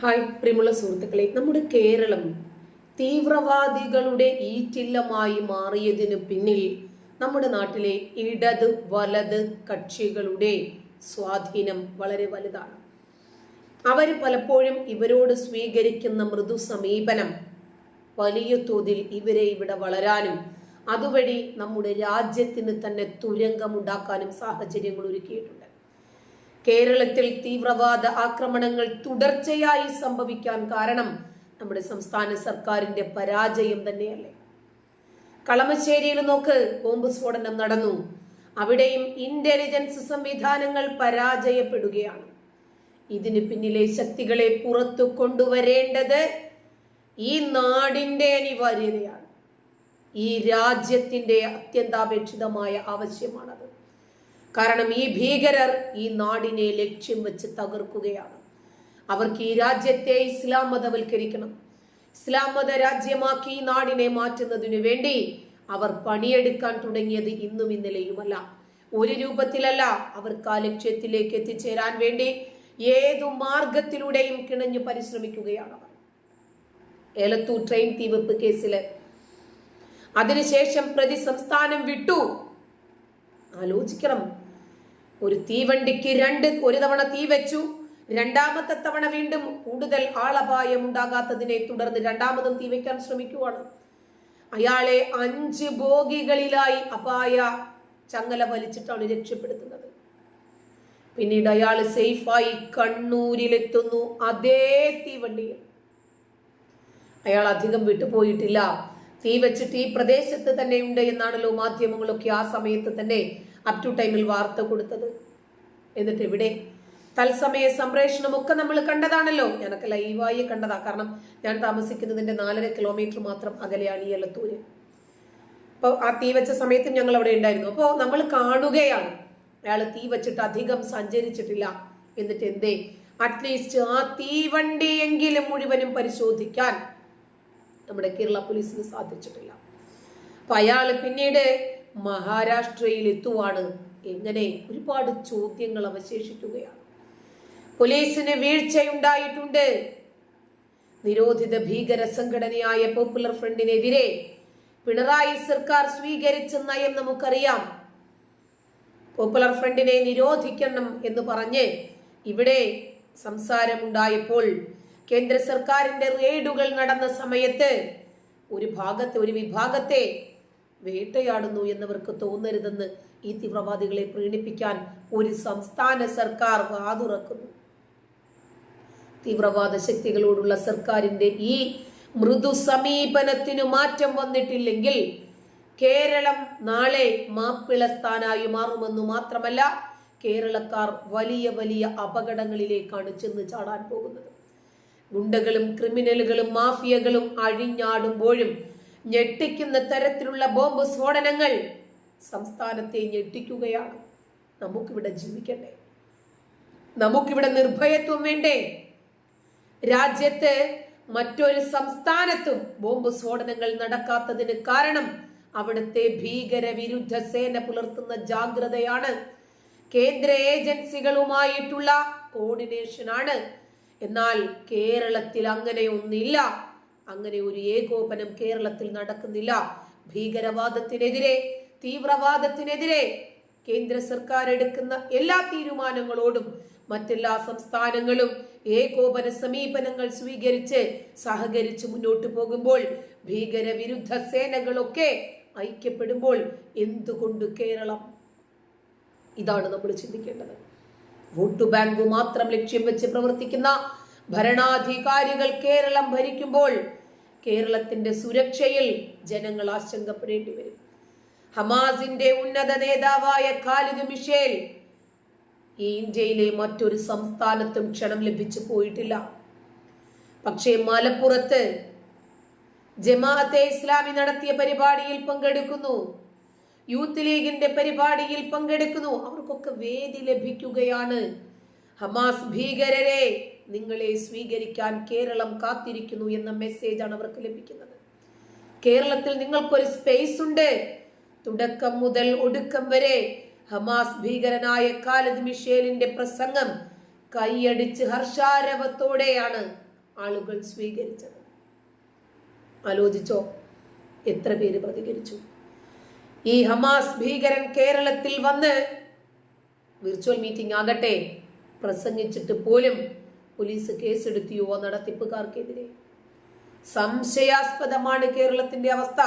Hi പ്രിയമുള്ള സുഹൃത്തുക്കളെ നമ്മുടെ കേരളം തീവ്രവാദികളുടെ ഈറ്റില്ലമായി മാറിയതിനു പിന്നിൽ നമ്മുടെ നാട്ടിലെ ഇടത് വലത് കക്ഷികളുടെ സ്വാധീനം വളരെ വലുതാണ്. അവർ പലപ്പോഴും ഇവരോട് സ്വീകരിക്കുന്ന മൃദു സമീപനം വലിയ തോതിൽ ഇവരെ ഇവിടെ വളരാനും അതുവഴി നമ്മുടെ രാജ്യത്തിന് തന്നെ തുരങ്കമുണ്ടാക്കാനും സാഹചര്യങ്ങൾ ഒരുക്കിയിട്ടുണ്ട്. കേരളത്തിൽ തീവ്രവാദ ആക്രമണങ്ങൾ തുടർച്ചയായി സംഭവിക്കാൻ കാരണം നമ്മുടെ സംസ്ഥാന സർക്കാരിന്റെ പരാജയം തന്നെയല്ലേ? കളമശ്ശേരിയിൽ നോക്ക് ബോംബ് സ്ഫോടനം നടന്നു. അവിടെയും ഇന്റലിജൻസ് സംവിധാനങ്ങൾ പരാജയപ്പെടുകയാണ്. ഇതിന് പിന്നിലെ ശക്തികളെ പുറത്തു കൊണ്ടുവരേണ്ടത് ഈ നാടിന്റെ അനിവാര്യതയാണ്. ഈ രാജ്യത്തിന്റെ അത്യന്താപേക്ഷിതമായ ആവശ്യമാണത്. കാരണം ഈ ഭീകരർ ഈ നാടിനെ ലക്ഷ്യം വെച്ച് തകർക്കുകയാണ്. അവർക്ക് ഈ രാജ്യത്തെ ഇസ്ലാം മതവൽക്കരിക്കണം. ഇസ്ലാം മത രാജ്യമാക്കി ഈ നാടിനെ മാറ്റുന്നതിനു വേണ്ടി അവർ പണിയെടുക്കാൻ തുടങ്ങിയത് ഇന്നും ഇന്നലെയുമല്ല. ഒരു രൂപത്തിലല്ല അവർക്ക് ആ ലക്ഷ്യത്തിലേക്ക് എത്തിച്ചേരാൻ വേണ്ടി ഏതു മാർഗത്തിലൂടെയും കിണഞ്ഞു പരിശ്രമിക്കുകയാണ് അവർ. ഏലത്തൂർ ട്രെയിൻ തീവെപ്പ് കേസിൽ. അതിനുശേഷം പ്രതി സംസ്ഥാനം വിട്ടു. ആലോചിക്കണം. ഒരു തീവണ്ടിക്ക് രണ്ട് ഒരു തവണ തീ വെച്ചു. രണ്ടാമത്തെ തവണ വീണ്ടും കൂടുതൽ ആളപായം ഉണ്ടാകാത്തതിനെ തുടർന്ന് രണ്ടാമതും തീ വയ്ക്കാൻ ശ്രമിക്കുവാണ്. അയാളെ അഞ്ച് ബോഗികളിലായി അപായ ചങ്ങല വലിച്ചിട്ടാണ് രക്ഷപ്പെടുത്തുന്നത്. പിന്നീട് അയാൾ സേഫായി കണ്ണൂരിലെത്തുന്നു. അതേ തീവണ്ടിയിൽ. അയാൾ അധികം വിട്ടുപോയിട്ടില്ല. തീ വെച്ചിട്ട് ഈ പ്രദേശത്ത് തന്നെ ഉണ്ട് എന്നാണല്ലോ മാധ്യമങ്ങളൊക്കെ ആ സമയത്ത് തന്നെ അപ് ടു ടൈമിൽ വാർത്ത കൊടുത്തത്. എന്നിട്ട് ഇവിടെ തത്സമയ സംപ്രേഷണം ഒക്കെ നമ്മൾ കണ്ടതാണല്ലോ. ഞാനൊക്കെ ലൈവായി കണ്ടതാ. കാരണം ഞാൻ താമസിക്കുന്നതിന്റെ നാലര കിലോമീറ്റർ മാത്രം അകലെയാണ് ഈ എലത്തൂര്. അപ്പോൾ ആ തീ വെച്ച സമയത്തും ഞങ്ങൾ അവിടെ ഉണ്ടായിരുന്നു. അപ്പോൾ നമ്മൾ കാണുകയാണ്. അയാൾ തീ വെച്ചിട്ട് അധികം സഞ്ചരിച്ചിട്ടില്ല. എന്നിട്ട് എന്തേ? അറ്റ്ലീസ്റ്റ് ആ തീവണ്ടിയെങ്കിലും മുഴുവനും പരിശോധിക്കാൻ നമ്മുടെ കേരള പോലീസിന് സാധിച്ചിട്ടില്ല. അപ്പൊ അയാൾ പിന്നീട് മഹാരാഷ്ട്രയിൽ എത്തുവാണ് എങ്ങനെ ഒരുപാട് ചോദ്യങ്ങൾ അവശേഷിക്കുകയാണ്. പോലീസിന് വീഴ്ചയുണ്ടായിട്ടുണ്ട്. നിരോധിത ഭീകര സംഘടനയായ പോപ്പുലർ ഫ്രണ്ടിനെതിരെ പിണറായി സർക്കാർ സ്വീകരിച്ച നയം നമുക്കറിയാം. പോപ്പുലർ ഫ്രണ്ടിനെ നിരോധിക്കണം എന്ന് പറഞ്ഞ് ഇവിടെ സംസാരമുണ്ടായപ്പോൾ കേന്ദ്ര സർക്കാരിന്റെ റെയ്ഡുകൾ നടന്ന സമയത്ത് ഒരു ഭാഗത്തെ ഒരു വിഭാഗത്തെ വേട്ടയാടുന്നു എന്നവർക്ക് തോന്നരുതെന്ന് ഈ തീവ്രവാദികളെ പ്രീണിപ്പിക്കാൻ ഒരു സംസ്ഥാന സർക്കാർ വാതുറക്കുന്നു. തീവ്രവാദ ശക്തികളോടുള്ള സർക്കാരിന്റെ ഈ മൃദു സമീപനത്തിനു മാറ്റം വന്നിട്ടില്ലെങ്കിൽ കേരളം നാളെ മാപ്പിള സ്ഥാനായി മാറുമെന്ന് മാത്രമല്ല കേരളക്കാർ വലിയ വലിയ അപകടങ്ങളിലേക്കാണ് ചെന്ന് ചാടാൻ പോകുന്നത്. ഗുണ്ടകളും ക്രിമിനലുകളും മാഫിയകളും അഴിഞ്ഞാടുമ്പോഴും ഞെട്ടിക്കുന്ന തരത്തിലുള്ള ബോംബ് സ്ഫോടനങ്ങൾ സംസ്ഥാനത്തെ ഞെട്ടിക്കുകയാണ്. നമുക്കിവിടെ ജീവിക്കട്ടെ. നമുക്കിവിടെ നിർഭയത്വം വേണ്ടേ? രാജ്യത്ത് മറ്റൊരു സംസ്ഥാനത്തും ബോംബ് സ്ഫോടനങ്ങൾ നടക്കാത്തതിന് കാരണം അവിടുത്തെ ഭീകരവിരുദ്ധ സേന പുലർത്തുന്ന ജാഗ്രതയാണ്. കേന്ദ്ര ഏജൻസികളുമായിട്ടുള്ള കോർഡിനേഷനാണ് എന്നാൽ കേരളത്തിൽ അങ്ങനെ ഒന്നില്ല. അങ്ങനെ ഒരു ഏകോപനം കേരളത്തിൽ നടക്കുന്നില്ല. ഭീകരവാദത്തിനെതിരെ തീവ്രവാദത്തിനെതിരെ കേന്ദ്ര സർക്കാർ എടുക്കുന്ന എല്ലാ തീരുമാനങ്ങളോടും മറ്റെല്ലാ സംസ്ഥാനങ്ങളും ഏകോപന സമീപനങ്ങൾ സ്വീകരിച്ച് സഹകരിച്ച് മുന്നോട്ട് പോകുമ്പോൾ ഭീകരവിരുദ്ധ സേനകളൊക്കെ ഐക്യപ്പെടുമ്പോൾ എന്തുകൊണ്ട് കേരളം? ഇതാണ് നമ്മൾ ചിന്തിക്കേണ്ടത്. വോട്ട് ബാങ്ക് മാത്രം ലക്ഷ്യം വെച്ച് പ്രവർത്തിക്കുന്ന ഭരണാധികാരികൾ കേരളം ഭരിക്കുമ്പോൾ കേരളത്തിന്റെ സുരക്ഷയിൽ ജനങ്ങൾ ആശങ്കപ്പെടേണ്ടി വരും. ഹമാസിന്റെ ഉന്നത നേതാവായ ഖാലിദ് മിഷേൽ ഈ ഇന്ത്യയിലെ മറ്റൊരു സംസ്ഥാനത്തും ക്ഷണം ലഭിച്ചു പോയിട്ടില്ല. പക്ഷേ മലപ്പുറത്ത് ജമാഅത്തെ ഇസ്ലാമി നടത്തിയ പരിപാടിയിൽ പങ്കെടുക്കുന്നു യൂത്ത് ലീഗിന്റെ പരിപാടിയിൽ പങ്കെടുക്കുന്നു. അവർക്കൊക്കെ വേദി ലഭിക്കുകയാണ്. ഹമാസ് ഭീകരരെ നിങ്ങളെ സ്വീകരിക്കാൻ കേരളം കാത്തിരിക്കുന്നു എന്ന മെസ്സേജാണ് അവർക്ക് ലഭിക്കുന്നത്. കേരളത്തിൽ നിങ്ങൾക്കൊരു സ്പേസ് ഉണ്ട്. തുടക്കം മുതൽ ഒടുക്കം വരെ ഹമാസ് ഭീകരനായ കാലദ് മിഷേലിന്റെ പ്രസംഗം കൈയടിച്ച് ഹർഷാരവത്തോടെയാണ് ആളുകൾ സ്വീകരിച്ചത്. ആലോചിച്ചോ? എത്ര പേര് പ്രതികരിച്ചു? ഈ ഹമാസ് ഭീകരൻ കേരളത്തിൽ വന്ന് വിർച്വൽ മീറ്റിംഗ് ആകട്ടെ പ്രസംഗിച്ചിട്ട് പോലും പോലീസ് കേസെടുത്തിയോ നടത്തിപ്പുകാർക്കെതിരെ. സംശയാസ്പദമാണ് കേരളത്തിന്റെ അവസ്ഥ.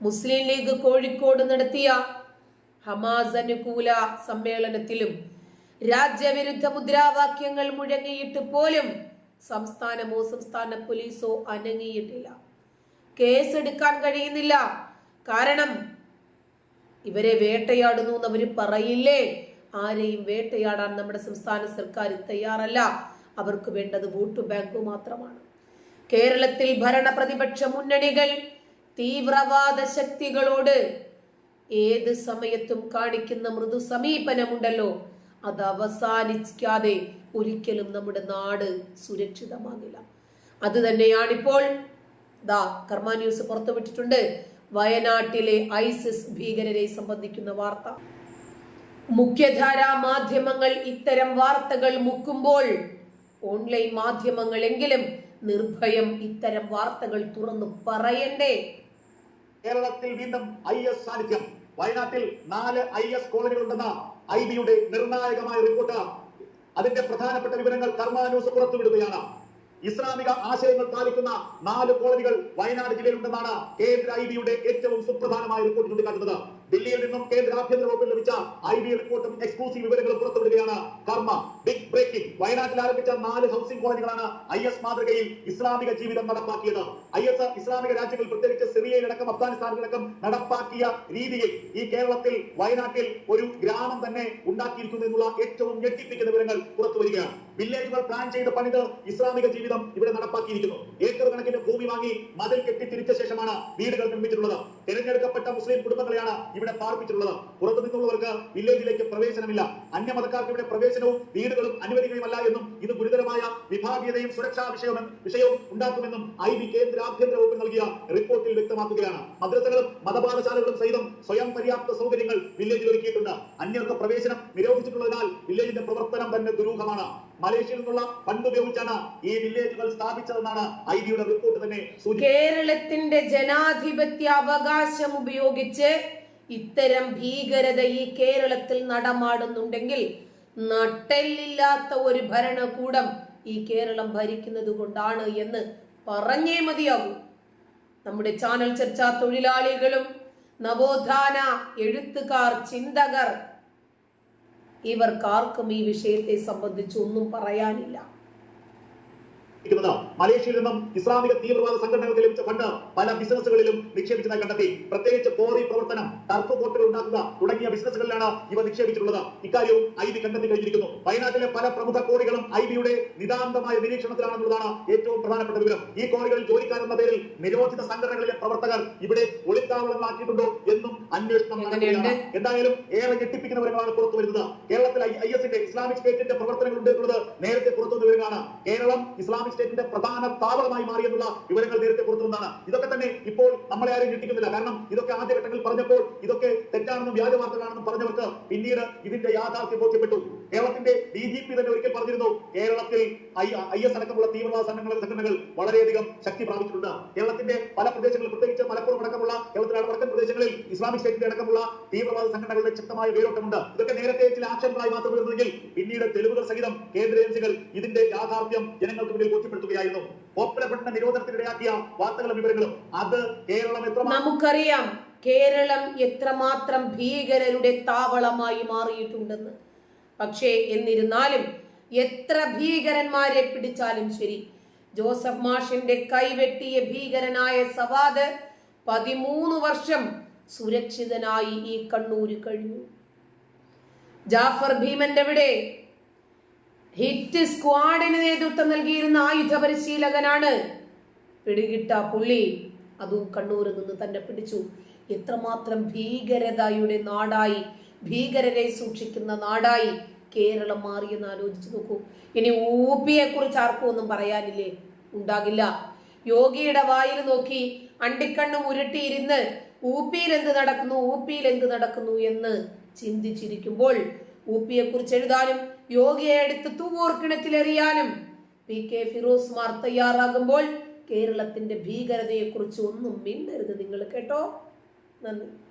മുസ്ലിം ലീഗ് കോഴിക്കോട് നടത്തിയ ഹമാസ് അനുകൂല സമ്മേളനത്തിലും രാജ്യവിരുദ്ധ മുദ്രാവാക്യങ്ങൾ മുഴങ്ങിയിട്ട് പോലും സംസ്ഥാനമോ സംസ്ഥാന പോലീസോ അനങ്ങിയിട്ടില്ല. കേസെടുക്കാൻ കഴിയുന്നില്ല. കാരണം ഇവരെ വേട്ടയാടുന്നു എന്ന് അവർ പറയില്ലേ? ആരെയും വേട്ടയാടാൻ നമ്മുടെ സംസ്ഥാന സർക്കാർ തയ്യാറല്ല. അവർക്ക് വേണ്ടത് വോട്ട് ബാങ്ക് മാത്രമാണ്. കേരളത്തിൽ ഭരണ പ്രതിപക്ഷ മുന്നണികൾ തീവ്രവാദ ശക്തികളോട് ഏത് സമയത്തും കാണിക്കുന്ന മൃദു സമീപനമുണ്ടല്ലോ. അത് അവസാനിക്കാതെ ഒരിക്കലും നമ്മുടെ നാട് സുരക്ഷിതമാകില്ല. അത് തന്നെയാണിപ്പോൾ ദാ കർമ്മ ന്യൂസ് പുറത്തുവിട്ടിട്ടുണ്ട്. വയനാട്ടിലെ ഐസിസ് ഭീകരരെ സംബന്ധിക്കുന്ന വാർത്ത. മുഖ്യധാരാ മാധ്യമങ്ങൾ ഇത്തരം വാർത്തകൾ മുക്കുമ്പോൾ ഓൺലൈൻ മാധ്യമങ്ങളെങ്കിലും നിർഭയം ഇത്തരം വാർത്തകൾ തുറന്നു പറയണ്ടേ? കേരളത്തിൽ വീണ്ടും ഐ എസ് സാന്നിധ്യം. വയനാട്ടിൽ നാല് ഐ എസ് കോളനികൾ ഉണ്ടെന്ന ഐ ബിയുടെ നിർണായകമായ റിപ്പോർട്ട്. അതിന്റെ പ്രധാനപ്പെട്ട വിവരങ്ങൾ കർമാനൂസ് പുറത്തുവിടുകയാണ്. ഇസ്ലാമിക ആശയങ്ങൾ പാലിക്കുന്ന നാല് കോളനികൾ വയനാട് ജില്ലയിലുണ്ടെന്നാണ് കേന്ദ്ര ഐ ബിയുടെ ഏറ്റവും സുപ്രധാനമായ റിപ്പോർട്ട് ചൂണ്ടിക്കാട്ടുന്നത്. ദില്ലിയിൽ നിന്നും കേന്ദ്ര ആഭ്യന്തര വകുപ്പിൽ ലഭിച്ച ഐ ബി റിപ്പോർട്ടും എക്സ്ക്ലൂസീവ് വിവരങ്ങൾ പുറത്തുവിടുകയാണ്. കർമ്മ ബിഗ് ബ്രേക്കിംഗ് വയനാട്ടിൽ ആരംഭിച്ച നാല് ഹൗസിംഗ് കോളനികളാണ് ഐ എസ് മാതൃകയിൽ ഇസ്ലാമിക ജീവിതം നടപ്പാക്കിയത്. ഐ എസ് ഇസ്ലാമിക രാജ്യങ്ങൾ പ്രത്യേകിച്ച് സിറിയയിലടക്കം അഫ്ഗാനിസ്ഥാനിലടക്കം നടപ്പാക്കിയ രീതിയിൽ ഈ കേരളത്തിൽ വയനാട്ടിൽ ഒരു ഗ്രാമം തന്നെ ഉണ്ടാക്കിയിരിക്കുന്നു എന്നുള്ള ഏറ്റവും ഞെട്ടിപ്പിക്കുന്ന വിവരങ്ങൾ പുറത്തു വരികയാണ്. വില്ലേജുകൾ പ്ലാൻ ചെയ്ത് പണിത് ഇസ്ലാമിക ജീവിതം ഇവിടെ നടപ്പാക്കിയിരിക്കുന്നു. ഏക്കർ കണക്കിന് ഭൂമി വാങ്ങി മതിൽ കെട്ടി തിരിച്ച ശേഷമാണ് വീടുകൾ നിർമ്മിച്ചിട്ടുള്ളത്. തിരഞ്ഞെടുക്കപ്പെട്ട മുസ്ലിം കുടുംബങ്ങളെയാണ് ഇവിടെ പാർപ്പിച്ചിട്ടുള്ളത്. പുറത്തു നിന്നുള്ളവർക്ക് വില്ലേജിലേക്ക് പ്രവേശനമില്ല. അന്യമതക്കാർക്ക് ഇവിടെ പ്രവേശനവും വീടുകളും അനുവദിക്കുകയുമല്ല എന്നും ഇത് ഗുരുതരമായ വിഭാഗീയതയും സുരക്ഷാ വിഷയവും വിഷയവും ഉണ്ടാക്കുമെന്നും ഐ ബി കേന്ദ്ര ആഭ്യന്തര വകുപ്പ് നൽകിയ റിപ്പോർട്ടിൽ വ്യക്തമാക്കുകയാണ്. മദ്രസകളും മതപാഠശാലകളും സഹിതം സ്വയം പര്യാപ്ത സൗകര്യങ്ങൾ വില്ലേജിൽ ഒരുക്കിയിട്ടുണ്ട്. അന്യർക്ക് പ്രവേശനം നിരോധിച്ചിട്ടുള്ളതിനാൽ വില്ലേജിന്റെ പ്രവർത്തനം തന്നെ ദുരൂഹമാണ്. മലേഷ്യയിൽ നിന്നുള്ള ഫണ്ട് ഉപയോഗിച്ചാണ് ഈ വില്ലേജുകൾ സ്ഥാപിച്ചതെന്നാണ് ഐ ബിയുടെ റിപ്പോർട്ട് തന്നെ കേരളത്തിന്റെ ജനാധിപത്യ അവകാശം ഉപയോഗിച്ച് ഇത്തരം ഭീകരത ഈ കേരളത്തിൽ നടമാടുന്നുണ്ടെങ്കിൽ നട്ടെല്ലില്ലാത്ത ഒരു ഭരണകൂടം ഈ കേരളം ഭരിക്കുന്നത് കൊണ്ടാണ് എന്ന് പറഞ്ഞേ മതിയാകൂ. നമ്മുടെ ചാനൽ ചർച്ചാ തൊഴിലാളികളും നവോത്ഥാന എഴുത്തുകാർ ചിന്തകർ ഇവർക്കാർക്കും ഈ വിഷയത്തെ സംബന്ധിച്ച് ഒന്നും പറയാനില്ല. ഇരിക്കുന്നത് മലേഷ്യയിൽ നിന്നും ഇസ്ലാമിക തീവ്രവാദ സംഘടനകൾക്ക് ലഭിച്ച ഫണ്ട് പല ബിസിനസ്സുകളിലും നിക്ഷേപിച്ചതായി കണ്ടെത്തി. പ്രത്യേകിച്ച് കോറി പ്രവർത്തനം ടർഫ് ബോട്ടുകൾ ഉണ്ടാക്കുക തുടങ്ങിയ ബിസിനസ്സുകളിലാണ് ഇവ നിക്ഷേപിച്ചിട്ടുള്ളത്. ഇക്കാര്യവും ഐ ബി കണ്ടെത്തി കഴിഞ്ഞിരിക്കുന്നു. വയനാട്ടിലെ പല പ്രമുഖ കോറികളും ഐ ബിയുടെ നിതാന്തമായ നിരീക്ഷണത്തിലാണെന്നുള്ളതാണ് ഏറ്റവും പ്രധാനപ്പെട്ട വിവരം. ഈ കോറികളിൽ ജോലിക്കാരെന്ന പേരിൽ നിരോധിത സംഘടനകളിലെ പ്രവർത്തകർ ഇവിടെ ഒളിത്താവളമാക്കിയിട്ടുണ്ടോ എന്നും അന്വേഷണം നടക്കുകയാണ്. എന്തായാലും ഏറെ ഞെട്ടിപ്പിക്കുന്ന വിവരങ്ങളാണ് പുറത്തു വരുന്നത്. കേരളത്തിൽ ഐ എസിന്റെ ഇസ്ലാമിക് സ്റ്റേറ്റിന്റെ പ്രവർത്തനങ്ങളുണ്ട് എന്നുള്ളത് നേരത്തെ പുറത്തു വിവരങ്ങളാണ്. കേരളം ഇസ്ലാമിക് സ്റ്റേറ്റിന്റെ പ്രധാന താവളമായി മാറിയെന്നുള്ള വിവരങ്ങൾ നേരത്തെ പുറത്തു വന്നതാണ് ഇതൊക്കെ തന്നെ ഇപ്പോൾ നമ്മളെ ആരും ഞെട്ടിക്കുന്നില്ല. കാരണം ഇതൊക്കെ ആദ്യഘട്ടങ്ങളിൽ പറഞ്ഞപ്പോൾ ഇതൊക്കെ തെറ്റാണെന്നും വ്യാജ വാർത്തകളാണെന്നും പറഞ്ഞവർക്ക് പിന്നീട് ഇതിന്റെ യാഥാർത്ഥ്യം ബോധ്യപ്പെട്ടു. കേരളത്തിന്റെ ഡി ജി പി തന്നെ ഒരിക്കൽ പറഞ്ഞിരുന്നു കേരളത്തിൽ ഐ എസ് അടക്കമുള്ള തീവ്രവാദ സംഘടനകൾ സംഘടനകൾ വളരെയധികം ശക്തി പ്രാപിച്ചിട്ടുണ്ട്. കേരളത്തിന്റെ പല പ്രദേശങ്ങളിൽ പ്രത്യേകിച്ച് മലപ്പുറം അടക്കമുള്ള കേരളത്തിലെ വടക്കൻ പ്രദേശങ്ങളിൽ ഇസ്ലാമിക് സ്റ്റേറ്റിന്റെ അടക്കമുള്ള തീവ്രവാദ സംഘടനകളുടെ ശക്തമായ വേരോട്ടമുണ്ട്. ഇതൊക്കെ നേരത്തെ ചില ആക്ഷേപങ്ങളായി മാത്രം വരുന്നെങ്കിൽ പിന്നീട് തെളിവുകൾ സഹിതം കേന്ദ്ര ഏജൻസികൾ ഇതിന്റെ യാഥാർത്ഥ്യം ജനങ്ങൾക്ക് മുന്നിൽ ബോധ്യപ്പെടുത്തുകയായിരുന്നു. പോപ്പുലർ ഫണ്ടിന്റെ നിരോധനത്തിനിടയാക്കിയ വാർത്തകളും വിവരങ്ങളും. അത് കേരളം എത്ര നമുക്കറിയാം കേരളം എത്രമാത്രം ഭീകരരുടെ താവളമായി മാറിയിട്ടുണ്ടെന്ന്. പക്ഷേ എന്നിരുന്നാലും എത്ര ഭീകരന്മാരെ പിടിച്ചാലും ശരി. ജോസഫ് മാഷിന്റെ കൈവെട്ടിയ ഭീകരനായ സവാദ് പതിമൂന്ന് വർഷം സുരക്ഷിതനായി ഈ കണ്ണൂര് കഴിഞ്ഞു. ജാഫർ ഭീമന്റെ ഹിറ്റ് സ്ക്വാഡിന് നേതൃത്വം നൽകിയിരുന്ന ആയുധ പരിശീലകനാണ് പിടികിട്ട പുള്ളി. അതും കണ്ണൂരിൽ നിന്ന് തന്നെ പിടിച്ചു. എത്രമാത്രം ഭീകരതയുടെ നാടായി ഭീകരരെ സൂക്ഷിക്കുന്ന നാടായി കേരളം മാറിയെന്ന് ആലോചിച്ചു നോക്കൂ. ഇനി ഊപ്പിയെ കുറിച്ച് ആർക്കും ഒന്നും പറയാനില്ലേ? ഉണ്ടാകില്ല. യോഗിയുടെ വായിൽ നോക്കി അണ്ടിക്കണ്ണും ഉരുട്ടിയിരുന്ന് ഊപ്പിയിൽ എന്ത് നടക്കുന്നു ഊപ്പിയിൽ എന്ത് നടക്കുന്നു എന്ന് ചിന്തിച്ചിരിക്കുമ്പോൾ ഊപ്പിയെ കുറിച്ച് എഴുതാനും യോഗിയെ എടുത്ത് തൂവൂർ കിണറ്റിലെറിയാനും പി കെ ഫിറോസ് മാർ തയ്യാറാകുമ്പോൾ കേരളത്തിന്റെ ഭീകരതയെക്കുറിച്ച് ഒന്നും മിണ്ടരുത് നിങ്ങൾ കേട്ടോ? നന്ദി.